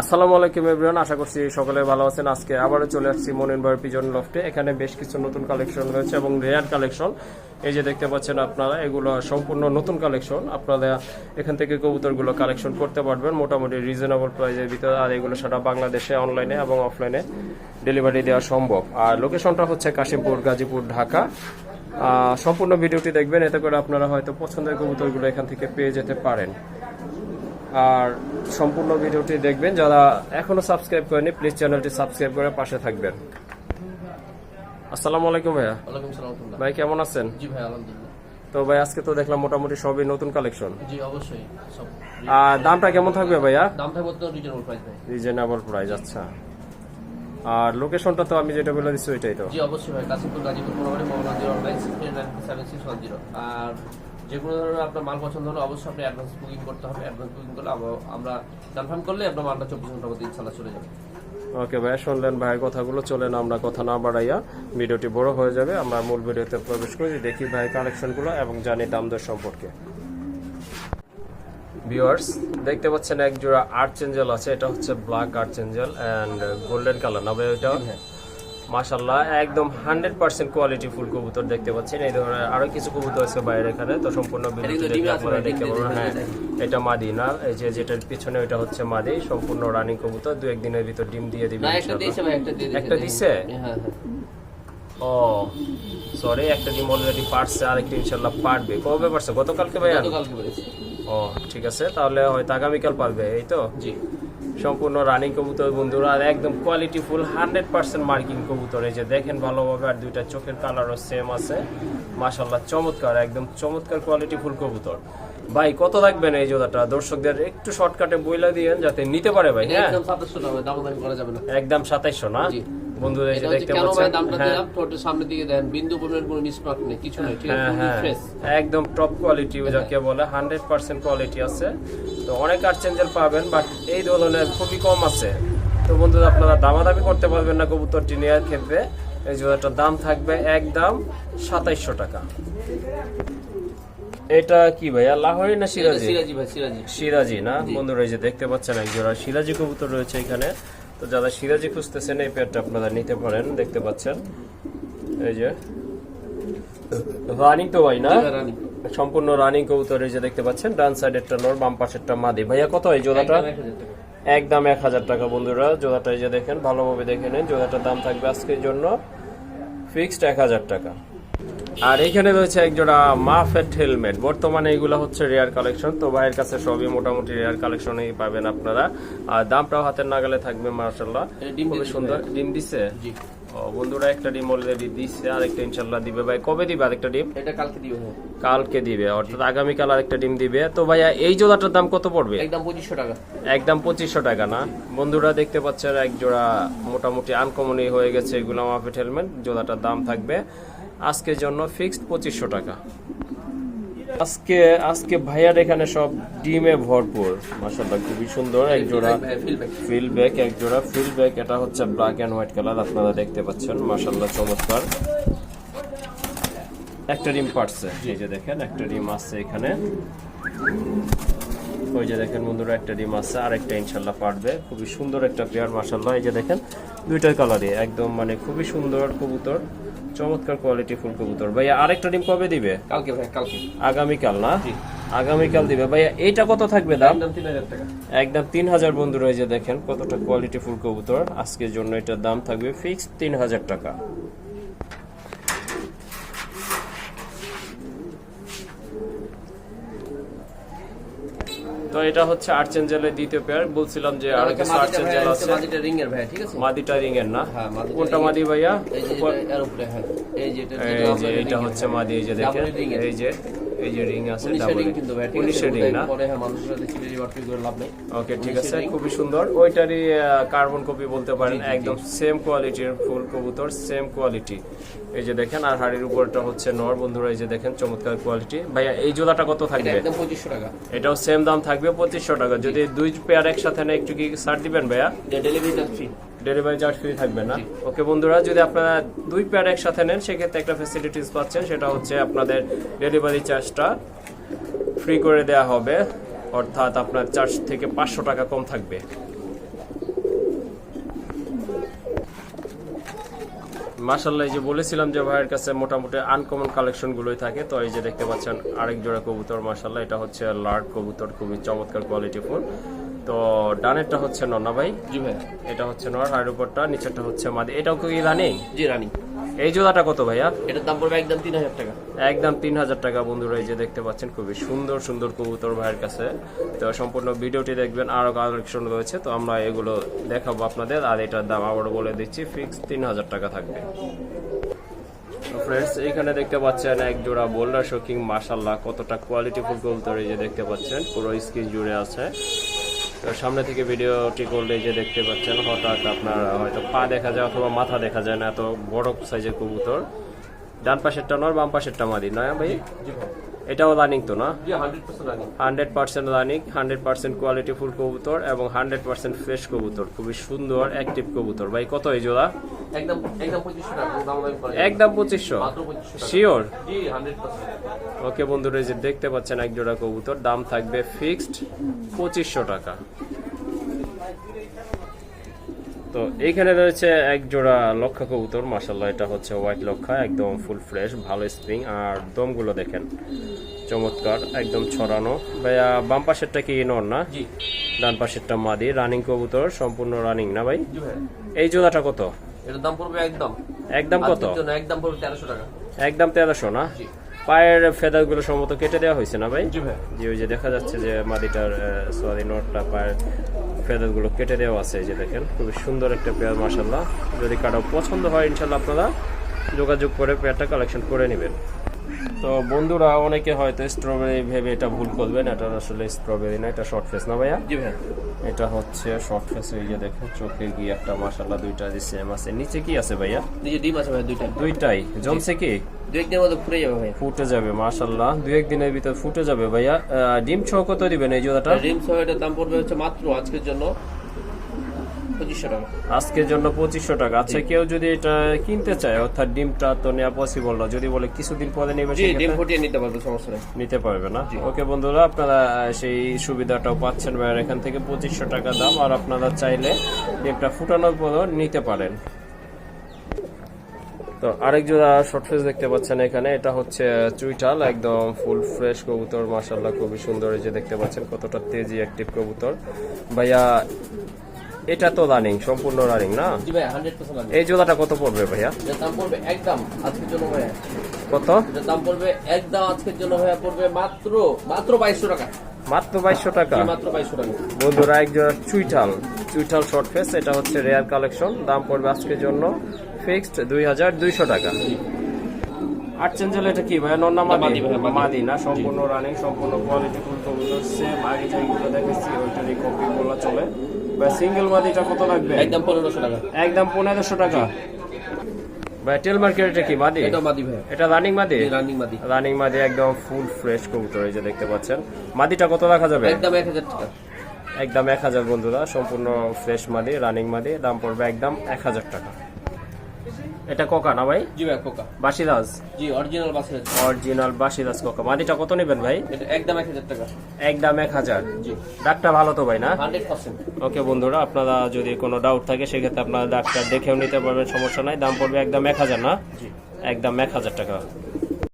আসসালামু আলাইকুম এভরিওয়ান, আশা করছি সকলে ভালো আছেন। আজকে আবারও চলে আসছি মনিন ভাইয়ের পিজন লফটে। এখানে বেশ কিছু নতুন কালেকশন রয়েছে এবং রেয়ার কালেকশন। এই যে দেখতে পাচ্ছেন আপনারা, এগুলো সম্পূর্ণ নতুন কালেকশন। আপনারা এখান থেকে কবুতরগুলো কালেকশন করতে পারবেন মোটামুটি রিজনেবল প্রাইসের ভিতরে। আর এগুলো সারা বাংলাদেশে অনলাইনে এবং অফলাইনে ডেলিভারি দেওয়া সম্ভব। আর লোকেশনটা হচ্ছে কাশিমপুর, গাজীপুর, ঢাকা। সম্পূর্ণ ভিডিওটি দেখবেন, এতে করে আপনারা হয়তো পছন্দের কবুতরগুলো এখান থেকে পেয়ে যেতে পারেন। আর সম্পূর্ণ ভিডিওটি দেখবেন। যারা এখনও সাবস্ক্রাইব করেনি প্লিজ চ্যানেলটি সাবস্ক্রাইব করে পাশে থাকবেন। আসসালামু আলাইকুম ভাইয়া। ভাই কেমন আছেন? জি ভাই আলহামদুলিল্লাহ। তো ভাই আজকে তো দেখলাম মোটামুটি সবই নতুন কালেকশন জি অবশ্যই। সব আর দামটা কেমন থাকবে ভাইয়া? দাম থাকবে তো রিজনেবল প্রাইস ভাই। রিজনেবল প্রাইস আচ্ছা। আর লোকেশনটা তো আমি যেটা বলে দিচ্ছি ওইটাই তো। জি অবশ্যই ভাই। Kashimpur Gazipur Mohammad zero online six nine seven six one zero আর যে কোনো ধরনের আপনার মাল পছন্দ হলে অবশ্যই আপনি অ্যাডভান্স বুকিং করতে হবে। অ্যাডভান্স বুকিং করলে আমরা কনফার্ম করলে আপনার মালটা চব্বিশ ঘণ্টার মধ্যে ইনশাল্লাহ চলে যাবে। ওকে ভাই শুনলেন ভাইয়ের কথাগুলো চলেন আমরা কথা না বাড়াইয়া ভিডিওটি বড় হয়ে যাবে। আমরা মূল ভিডিওতে প্রবেশ করি দেখি ভাই কালেকশনগুলো এবং জানি দাম দর সম্পর্কে। ভিউয়ার্স দেখতে পাচ্ছেন এক জোড়া আর্চেঞ্জেল আছে এটা হচ্ছে black archangel and golden colour না ভাই ওইটা মাশাল্লাহ একদম হান্ড্রেড পার্সেন্ট কোয়ালিটি ফুল কবুতর দেখতে পাচ্ছেন। এই ধরনের আরও কিছু কবুতর আছে বাইরে এখানে তো সম্পূর্ণ আপনারা দেখতে পারবেন। হ্যাঁ এটা মাদি না এই যে যেটার পিছনে ওইটা হচ্ছে মাদি সম্পূর্ণ রানিং কবুতর দু একদিনের ভিতর ডিম দিয়ে দিবে একটা দিছে? হ্যাঁ হ্যাঁ। ও সরি একটা ডিম অলরেডি পারছে আরেকটা ইনশাল্লাহ পারবে। কবে পারছে? গতকালকে ভাই ও ঠিক আছে তাহলে হয়তো আগামীকাল পারবে এই তো? জি। সম্পূর্ণ রানিং কবুতর বন্ধুরা আর একদম quality full hundred percent marking কবুতর। এই যে দেখেন ভালোভাবে আর দুইটা চোখের কালারও সেম আছে। মাশাল্লাহ চমৎকার একদম চমৎকার কোয়ালিটি ফুল কবুতর। ভাই কত লাগবেন এই জোড়াটা? দর্শকদের একটু শর্টকাটে বইলা দিয়েন যাতে নিতে পারে ভাই হ্যাঁ? একদম না। একদম সাতাইশশো না। বন্ধুরা এটা দেখতে পাচ্ছেন? দামটা হ্যাঁ। দিলাম? সামনের দিকে দেন বিন্দু পরিমাণ কোনো মিসমার্ক নেই কিছু নেই ঠিক হ্যাঁ আছে হ্যাঁ। ফ্রেশ একদম টপ কোয়ালিটি যাকে বলে হান্ড্রেড পার্সেন্ট কোয়ালিটি আছে। তো অনেক আর্চেঞ্জেল পাবেন বাট এই ধরনের খুবই কম আছে। তো বন্ধুরা আপনারা দামাদামি করতে পারবেন না কবুতরটি নেওয়ার ক্ষেত্রে। এই জোড়াটার দাম থাকবে একদম সাতাইশশো টাকা। এটা কি ভাইয়া লাহোরি না সিরাজি? সিরাজি ভাই সিরাজি। সিরাজি না? বন্ধুরা এই যে দেখতে পাচ্ছেন এক জোড়া সিরাজি কবুতর রয়েছে এখানে। তো যারা সিরাজি খুঁজতেছেন এই পেয়ারটা আপনারা নিতে পারেন দেখতে পাচ্ছেন। এই যে। রানিং তো ভাই না? সম্পূর্ণ রানিং কবুতর এই যে দেখতে পাচ্ছেন ডান সাইডেরটা নর বাম পাশেরটা মাদি। ভাইয়া কত এই জোড়াটা? একদম এক হাজার টাকা। বন্ধুরা। জোড়াটা এই যে দেখেন ভালোভাবে দেখে নেন। জোড়াটার দাম থাকবে আজকের জন্য ফিক্সড এক হাজার টাকা। আর এখানে রয়েছে এক জোড়া মাফেট হেলমেট। বর্তমানে এগুলো হচ্ছে রেয়ার কালেকশন। তো ভাইয়ের কাছে সবই মোটামুটি রেয়ার কালেকশনই পাবেন আপনারা। আর দামটাও হাতের নাগালে থাকবে মার্শাল্লাহ ডিম খুবই সুন্দর। ডিম দিছে? জি। বন্ধুরা একটা ডিম অলরেডি দিচ্ছে আরেকটা ইনশাল্লাহ দিবে। ভাই কবে দিবে আরেকটা ডিম? এটা কালকে দিবে। কালকে দিবে অর্থাৎ আগামীকাল আরেকটা ডিম দিবে। তো ভাইয়া এই জোড়াটার দাম কত পড়বে? একদম পঁচিশশো টাকা। একদম পঁচিশশো টাকা না? বন্ধুরা দেখতে পাচ্ছেন এক জোড়া মোটামুটি আনকমনই হয়ে গেছে এগুলো মাফিট হেলমেট। জোড়াটার দাম থাকবে আজকের জন্য ফিক্সড পঁচিশশো টাকা। আজকে আজকে ভাইয়ার এখানে সব ডিমে ভরপুর। মাসাল্লাহ খুবই সুন্দর। এক জোড়া ফিল ব্যাক এক জোড়া ফিল ব্যাক এটা হচ্ছে ব্ল্যাক অ্যান্ড হোয়াইট কালার আপনারা দেখতে পাচ্ছেন। মাসাল্লাহ চমৎকার। একটা ডিম পারছে এই যে দেখেন একটা ডিম আসছে এখানে। ওই যে দেখেন বন্ধুরা একটা ডিম আছে আর একটা ইনশাল্লাহ পারবে খুবই সুন্দর একটা পেয়ার মাসাল্লাহ এই যে দেখেন দুইটার কালারই একদম মানে খুবই সুন্দর কবুতর। চমৎকার কোয়ালিটি ফুল কবুতর। ভাইয়া আরেকটা ডিম কবে দিবে? কালকে ভাই কালকে। আগামীকাল না? আগামীকাল দিবে। ভাইয়া এটা কত থাকবে দাম? একদম তিন হাজার টাকা। একদম তিন হাজার বন্ধুরা এই যে দেখেন কতটা কোয়ালিটি ফুল কবুতর। আজকের জন্য এটা দাম থাকবে ফিক্সড তিন হাজার টাকা। তো এটা হচ্ছে আর্চেঞ্জেলের দ্বিতীয় পেয়ার বলছিলাম যে আর কিছু আর্চেঞ্জেল আছে। মাদিটা রিং এর ভাই ঠিক আছে? মাদিটা রিং এর না? হ্যাঁ, কোনটা মাদি ভাইয়া? এর উপরে হ্যাঁ। এই যে এটা হচ্ছে মাদি এই যে দেখেন। এই যে এই যে রিং আছে ডাবল রিং না? হ্যাঁ ওকে ঠিক আছে উনিশের খুবই সুন্দর। ওইটারই কার্বন কপি বলতে পারেন একদম সেম কোয়ালিটির ফুল কবুতর সেম কোয়ালিটি এই যে দেখেন আর হাড়ির উপরটা হচ্ছে নর। বন্ধুরা এই যে দেখেন চমৎকার কোয়ালিটি ভাইয়া এই জোড়াটা কত থাকবে? একদম পঁচিশশো টাকা। এটাও সেম দাম থাকবে পঁচিশশো টাকা। যদি দুই পেয়ার একসাথে নেয় একটু কি ছাড় দিবেন ভাইয়া? Delivery charge free delivery charge free থাকবে না? ওকে বন্ধুরা যদি আপনারা দুই পেয়ার একসাথে নেন সেক্ষেত্রে একটা ফেসিলিটিস পাচ্ছেন। সেটা হচ্ছে আপনাদের ডেলিভারি চার্জটা ফ্রি করে দেওয়া হবে। অর্থাৎ আপনার চার্জ থেকে পাঁচশো টাকা কম থাকবে। মাসাল্লাহ এই যে বলেছিলাম যে ভাইয়ের কাছে মোটামুটি আনকমন কালেকশন গুলোই থাকে তো এই যে দেখতে পাচ্ছেন আরেক জোড়া কবুতর মাসাল্লাহ এটা হচ্ছে লার্ড কবুতর খুবই চমৎকার কোয়ালিটি ফোন তো ডানেরটা হচ্ছে নন্না ভাই জি ভাই। এটা হচ্ছে নর আর উপরটা নিচেরটা হচ্ছে মাদি এটাও কি রানি? জি রানি। এই জোড়াটা কত ভাইয়া? এটার দাম পড়বে একদম তিন হাজার টাকা। একদম তিন হাজার টাকা বন্ধুরা এই যে দেখতে পাচ্ছেন খুবই সুন্দর সুন্দর কবুতর ভাইয়ের কাছে। তো সম্পূর্ণ ভিডিওটি দেখবেন আরও কালেকশন রয়েছে। তো আমরা এগুলো দেখাবো আপনাদের আর এটার দাম আবারও বলে দিচ্ছি ফিক্স তিন হাজার টাকা থাকবে। ফ্রেন্ডস এখানে দেখতে পাচ্ছেন এক জোড়া বোল্ডার শোকিং মাশাল্লাহ কতটা কোয়ালিটি ফুল কবুতর এই যে দেখতে পাচ্ছেন পুরো স্ক্রিন জুড়ে আছে। সামনে থেকে ভিডিওটি করলে যে দেখতে পাচ্ছেন, হঠাৎ আপনার হয়তো পা দেখা যায় অথবা মাথা দেখা যায় না, এত বড় সাইজের কবুতর। ডান পাশেরটা নর বাম পাশের পাশেরটা মাদি নয় ভাই? এটাও রানিং তো না? হান্ড্রেড পার্সেন্ট রানি হান্ড্রেড পার্সেন্ট কোয়ালিটি ফুল কবুতর এবং হান্ড্রেড পার্সেন্ট ফ্রেশ কবুতর খুবই সুন্দর অ্যাক্টিভ কবুতর। ভাই কত এই জোড়া? একদম পঁচিশশো শিওর ওকে বন্ধুরা যে দেখতে পাচ্ছেন এক জোড়া কবুতর দাম থাকবে ফিক্সড পঁচিশশো টাকা। তো এইখানে রয়েছে এক জোড়া লক্ষা কবুতর মাসাল্লাহ এটা হচ্ছে হোয়াইট লক্ষা একদম ফুল ফ্রেশ ভালো স্প্রিং আর দমগুলো দেখেন চমৎকার একদম ছড়ানো। ভাইয়া বাম পাশেরটা কি নর না? ডান পাশেরটা মাদি রানিং কবুতর সম্পূর্ণ রানিং না ভাই? এই জোড়াটা কত? এটার দাম পড়বে একদম। একদম কত? একদম পড়বে তেরোশো টাকা। একদম তেরোশো না? পায়ের ফেদারগুলো সম্ভবত কেটে দেওয়া হয়েছে না ভাই? জি ভাই। যে ওই যে দেখা যাচ্ছে যে মাদিটার সরি নোটটা পায়ের ফেদারগুলো কেটে দেওয়া আছে এই যে দেখেন খুবই সুন্দর একটা পেয়ার মাসাল্লাহ যদি কারও পছন্দ হয় ইনশাল্লাহ আপনারা যোগাযোগ করে পেয়ারটা কালেকশন করে নেবেন। তো বন্ধুরা অনেকে হয়তো স্ট্রবেরি ভেবে এটা ভুল করবেন এটা আসলে স্ট্রবেরি না এটা শর্ট ফেস না ভাইয়া? জি ভাই এটা হচ্ছে শর্ট ফেস এই যে দেখেন চোখে গিয়ে একটা মাসাল্লাহ দুইটা যে সেম আছে। নিচে কি আছে ভাইয়া? নিজে ডিম আছে ভাই দুইটা দুইটাই। জমছে কি? দু একদিনের মধ্যে ফুটে যাবে ভাই ফুটে যাবে মাশাল্লাহ দুই এক দিনের ভিতর ফুটে যাবে ভাইয়া। ডিম ছ কত দিবেন এই জোড়াটা? ডিম এটার দাম পড়বে হচ্ছে মাত্র আজকের জন্য পঁচিশশো টাকা। আজকের জন্য পঁচিশশো টাকা। আচ্ছা কেউ যদি এটা কিনতে চায় অর্থাৎ ডিমটা তো নেওয়া পসিবল না যদি বলে কিছুদিন পরে নেবে ডিম ফুটিয়ে নিতে পারবে সমস্যা নেই। নিতে পারবে না? ওকে বন্ধুরা আপনারা সেই সুবিধাটাও পাচ্ছেন ভাইয়ার। এখান থেকে পঁচিশশো টাকা দাম আর আপনারা চাইলে ডিমটা ফুটানোর পরও নিতে পারেন। তো আরেক জোড়া শর্ট ফেস দেখতে পাচ্ছেন এখানে। এটা হচ্ছে চুইটাল একদম ফুল ফ্রেশ কবুতর। মাশাল্লাহ খুবই সুন্দর এই যে দেখতে পাচ্ছেন কতটা তেজি অ্যাক্টিভ কবুতর। ভাইয়া এটা তো রানিং সম্পূর্ণ রানিং না? জি ভাই এই জোড়াটা কত পড়বে ভাইয়া? দাম পড়বে একদম আজকের জন্য ভাইয়া। কত? দাম পড়বে একদম আজকের জন্য ভাইয়া পড়বে মাত্র মাত্র বাইশশো টাকা। মাত্র বাইশশো টাকা? মাত্র বাইশশো টাকা। বন্ধুরা এক জোড়া চুইটাল চুইটাল শর্ট ফেস এটা হচ্ছে রেয়ার কালেকশন দাম পড়বে আজকের জন্য ফিক্সড দুই হাজার দুইশো টাকা। আট চেঞ্জেল এটা কি ভাই নন্না মাদি? মাদি না সম্পূর্ণ রানিং সম্পূর্ণ কোয়ালিটি ফুল কবুতর সেম আগে যেগুলো দেখেছি ওইটারই কপি বলা চলে। ভাই সিঙ্গেল মাদিটা কত লাগবে? একদম পনেরোশো টাকা। একদম পনেরোশো টাকা। ভাই টেল মার্কেটটা কি মাদি? এটা মাদি ভাই। এটা রানিং মাদি? রানিং মাদি। রানিং মাদি একদম ফুল ফ্রেশ কবুতর এই যে দেখতে পাচ্ছেন। মাদিটা কত রাখা যাবে? একদম এক হাজার টাকা। একদম এক হাজার বন্ধুরা সম্পূর্ণ ফ্রেশ মাদি রানিং মাদি দাম পড়বে একদম এক হাজার টাকা। এটা কোকা না ভাই? জি ভাই কোকা। বাসিরাজ? জি অরিজিনাল বাসিরাজ। অরিজিনাল বাসিরাজ কোকা। মাদিটা কত নেবেন ভাই? এটা একদম এক হাজার টাকা। একদম এক হাজার। জি। ডাকটা ভালো তো ভাই না? Hundred percent. ওকে বন্ধুরা আপনারা যদি কোনো ডাউট থাকে সেক্ষেত্রে আপনারা ডাক্তার দেখেও নিতে পারবেন সমস্যা নাই। দাম পড়বে একদম এক হাজার না? জি। একদম এক হাজার টাকা।